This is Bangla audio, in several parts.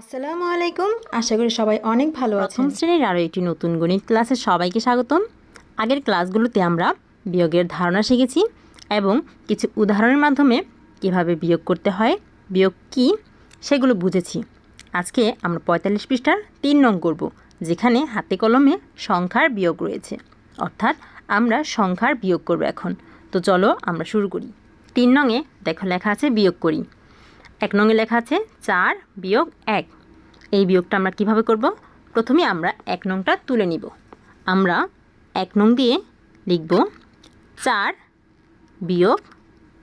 আসসালামু আলাইকুম। আশা করি সবাই অনেক ভালো আছেন। শ্রেণির আরও একটি নতুন গণিত ক্লাসে সবাইকে স্বাগতম। আগের ক্লাসগুলোতে আমরা বিয়োগের ধারণা শিখেছি এবং কিছু উদাহরণের মাধ্যমে কীভাবে বিয়োগ করতে হয়, বিয়োগ কি সেগুলো বুঝেছি। আজকে আমরা পঁয়তাল্লিশ পৃষ্ঠার তিন নং করব, যেখানে হাতে কলমে সংখ্যার বিয়োগ রয়েছে। অর্থাৎ আমরা সংখ্যার বিয়োগ করব এখন। তো চলো আমরা শুরু করি। তিন নংয়ে দেখো লেখা আছে বিয়োগ করি। এক নংয়ে লেখা আছে চার বিয়োগ এক। এই বিয়োগটা আমরা কীভাবে করব? প্রথমে আমরা এক নংটা তুলে নিব। আমরা এক নং দিয়ে লিখব চার বিয়োগ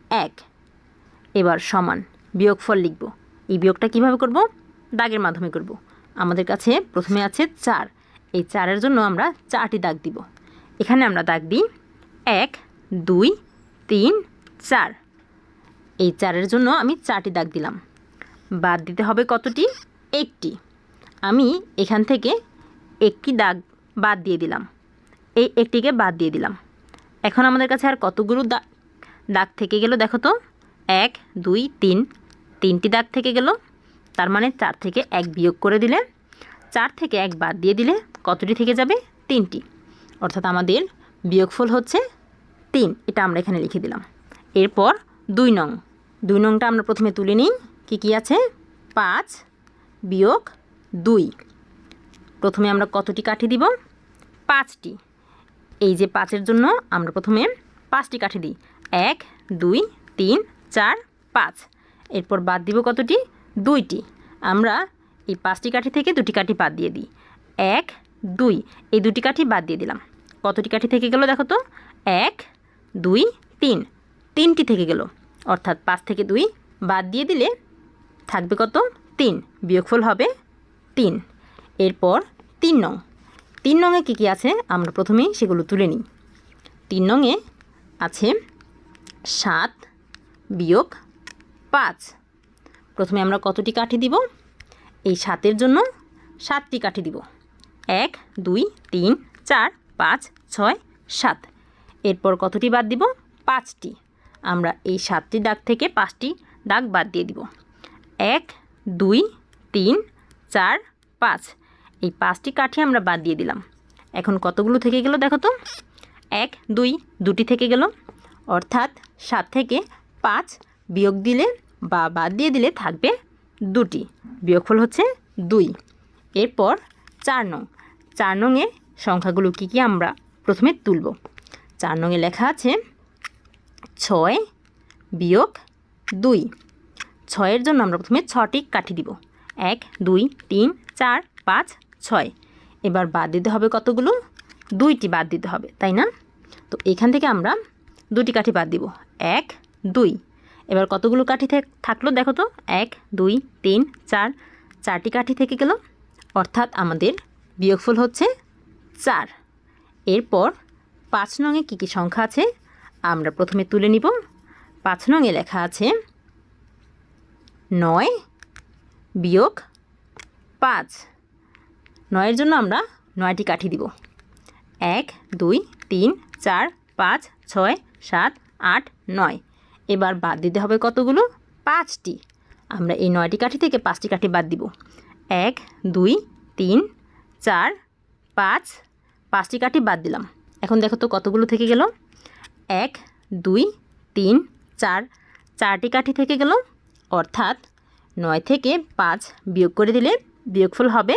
এক। এবার সমান বিয়োগফল লিখব। এই বিয়োগটা কীভাবে করব? দাগের মাধ্যমে করব। আমাদের কাছে প্রথমে আছে চার। এই চারের জন্য আমরা চারটি দাগ দিব। এখানে আমরা দাগ দিই এক, দুই, তিন, চার। এই চারের জন্য আমি চারটি দাগ দিলাম। বাদ দিতে হবে কতটি? একটি। আমি এখান থেকে একটি দাগ বাদ দিয়ে দিলাম। এই একটিকে বাদ দিয়ে দিলাম। এখন আমাদের কাছে আর কতগুলো দাগ দাগ থেকে গেল দেখো তো? এক, দুই, তিন। তিনটি দাগ থেকে গেল। তার মানে চার থেকে এক বিয়োগ করে দিলে, চার থেকে এক বাদ দিয়ে দিলে কতটি থেকে যাবে? তিনটি। অর্থাৎ আমাদের বিয়োগফল হচ্ছে তিন। এটা আমরা এখানে লিখে দিলাম। এরপর দুই নং। দুই নংটা আমরা প্রথমে তুলে নিই। কী কী আছে? পাঁচ বিয়োগ দুই। প্রথমে আমরা কতটি কাঠি দিব? পাঁচটি। এই যে পাঁচের জন্য আমরা প্রথমে পাঁচটি কাঠি দিই। এক, দুই, তিন, চার, পাঁচ। এরপর বাদ দিব কতটি? দুইটি। আমরা এই পাঁচটি কাঠি থেকে দুটি কাঠি বাদ দিয়ে দিই। এক, দুই। এই দুটি কাঠি বাদ দিয়ে দিলাম। কতটি কাঠি থেকে গেল দেখো তো? এক, দুই, তিন। তিনটি থেকে গেল। অর্থাৎ পাঁচ থেকে দুই বাদ দিয়ে দিলে থাকবে কত? তিন। বিয়োগফল হবে তিন। এরপর তিন নং। তিন নংয়ে কী কী আছে? আমরা প্রথমেই সেগুলো তুলে নিই। তিন নংয়ে আছে সাত বিয়োগ পাঁচ। প্রথমে আমরা কতটি কাঠি দিব? এই সাতের জন্য সাতটি কাঠি দিব। এক, দুই, তিন, চার, পাঁচ, ছয়, সাত। এরপর কতটি বাদ দিব? পাঁচটি। আমরা এই সাতটি দাগ থেকে পাঁচটি দাগ বাদ দিয়ে দিব। এক, দুই, তিন, চার, পাঁচ। এই পাঁচটি কাঠি আমরা বাদ দিয়ে দিলাম। এখন কতগুলো থেকে গেল দেখো তো? এক, দুই, দুটি থেকে গেল। অর্থাৎ সাত থেকে পাঁচ বিয়োগ দিলে বা বাদ দিয়ে দিলে থাকবে দুটি। বিয়োগফল হচ্ছে দুই। এরপর চার নং। চার নংয়ে সংখ্যাগুলো কী কী আমরা প্রথমে তুলব। চার নংয়ে লেখা আছে ছয় বিয়োগ দুই। ছয়ের জন্য আমরা প্রথমে ছটি কাঠি দিব। এক, দুই, তিন, চার, পাঁচ, ছয়। এবার বাদ দিতে হবে কতগুলো? দুইটি বাদ দিতে হবে, তাই না? তো এখান থেকে আমরা দুটি কাঠি বাদ দিব। এক, দুই। এবার কতগুলো কাঠি থাক- থাকল দেখো তো? এক, দুই, তিন, চার। চারটি কাঠি থেকে গেল। অর্থাৎ আমাদের বিয়োগফল হচ্ছে চার। এরপর পাঁচ নঙে কী কী সংখ্যা আছে? আমরা প্রথমে তুলে নিব। পাঁচ নঙে লেখা আছে নয় বিয়োগ পাঁচ। নয়ের জন্য আমরা নয়টি কাঠি দিব। এক, দুই, তিন, চার, পাঁচ, ছয়, সাত, আট, নয়। এবার বাদ দিতে হবে কতগুলো? পাঁচটি। আমরা এই নয়টি কাঠি থেকে পাঁচটি কাঠি বাদ দিব। এক, দুই, তিন, চার, পাঁচ, পাঁচটি কাঠি বাদ দিলাম। এখন দেখো তো কতগুলো থেকে গেল? এক, দুই, তিন, চার, চারটি কাঠি থেকে গেল। অর্থাৎ নয় থেকে পাঁচ বিয়োগ করে দিলে বিয়োগফল হবে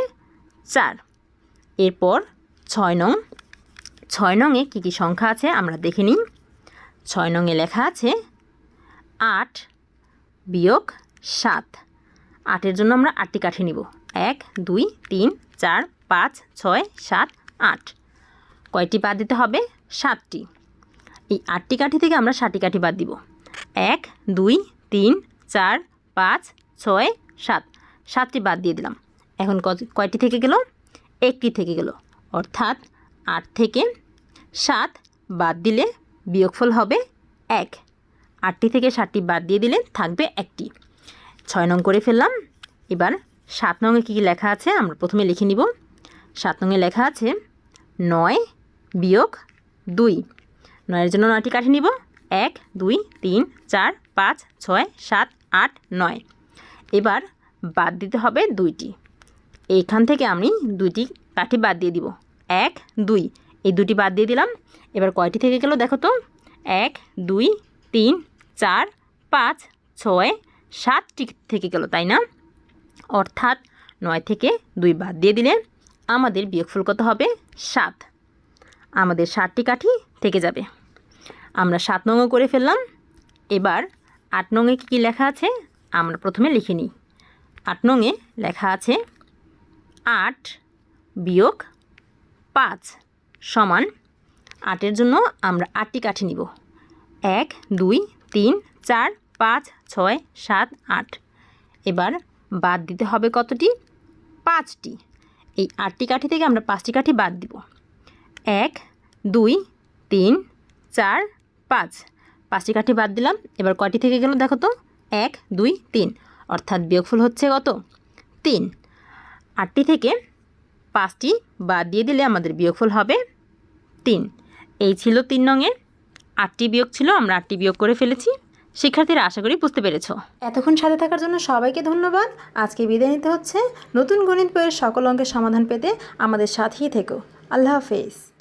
চার। এরপর ছয় নং, ছয় নংয়ে কী কী সংখ্যা আছে আমরা দেখে নিই। ছয় নংয়ে লেখা আছে আট বিয়োগ সাত। আটের জন্য আমরা আটটি কাঠি নিব। এক, দুই, তিন, চার, পাঁচ, ছয়, সাত, আট। কয়টি বাদ দিতে হবে? সাতটি। এই আটটি কাঠি থেকে আমরা ষাটটি কাঠি বাদ দিব। এক, দুই, তিন, চার, পাঁচ, ছয়, সাত। সাতটি বাদ দিয়ে দিলাম। এখন কয়টি থেকে গেল? একটি থেকে গেল। অর্থাৎ আট থেকে সাত বাদ দিলে বিয়োগফল হবে এক। আটটি থেকে সাতটি বাদ দিয়ে দিলে থাকবে একটি। ছয় নং করে ফেললাম। এবার সাত নংয়ে কী কী লেখা আছে আমরা প্রথমে লিখে নিব। সাত নংয়ে লেখা আছে নয় বিয়োগ দুই। নয়ের জন্য নয়টি কাঠি নিব। এক, দুই, তিন, চার, পাঁচ, ছয়, সাত, আট, নয়। এবার বাদ দিতে হবে দুইটি। এইখান থেকে আমি দুইটি কাঠি বাদ দিয়ে দিব। এক, দুই, এই দুটি বাদ দিয়ে দিলাম। এবার কয়টি থেকে গেল দেখো তো? এক, দুই, তিন, চার, পাঁচ, ছয়, সাতটি থেকে গেল, তাই না? অর্থাৎ নয় থেকে দুই বাদ দিয়ে দিলে আমাদের বিয়োগফল কত হবে? সাত। আমাদের ষাটটি কাঠি থেকে যাবে। আমরা সাত নঙও করে ফেললাম। এবার আট নঙে কী কী লেখা আছে আমরা প্রথমে লিখে নিই। আট নঙে লেখা আছে আট বিয়োগ পাঁচ সমান আটের জন্য আমরা আটটি কাঠি নিব। এক, দুই, তিন, চার, পাঁচ, ছয়, সাত, আট। এবার বাদ দিতে হবে কতটি? পাঁচটি। এই আটটি কাঠি থেকে আমরা পাঁচটি কাঠি বাদ দিব। এক, দুই, তিন, চার পাঁচ। পাঁচটি কাঠি বাদ দিলাম। এবার কয়টি থেকে গেল দেখো তো? এক, দুই, তিন। অর্থাৎ বিয়োগফল হচ্ছে কত? তিন। আটটি থেকে পাঁচটি বাদ দিয়ে দিলে আমাদের বিয়োগফল হবে তিন। এই ছিল তিন নঙের আটটি বিয়োগ ছিল, আমরা আটটি বিয়োগ করে ফেলেছি। শিক্ষার্থীরা আশা করি বুঝতে পেরেছ। এতক্ষণ সাথে থাকার জন্য সবাইকে ধন্যবাদ। আজকে বিদায় নিতে হচ্ছে। নতুন গণিত বইয়ের সকল অঙ্কের সমাধান পেতে আমাদের সাথেই থেকো। আল্লাহ হাফেজ।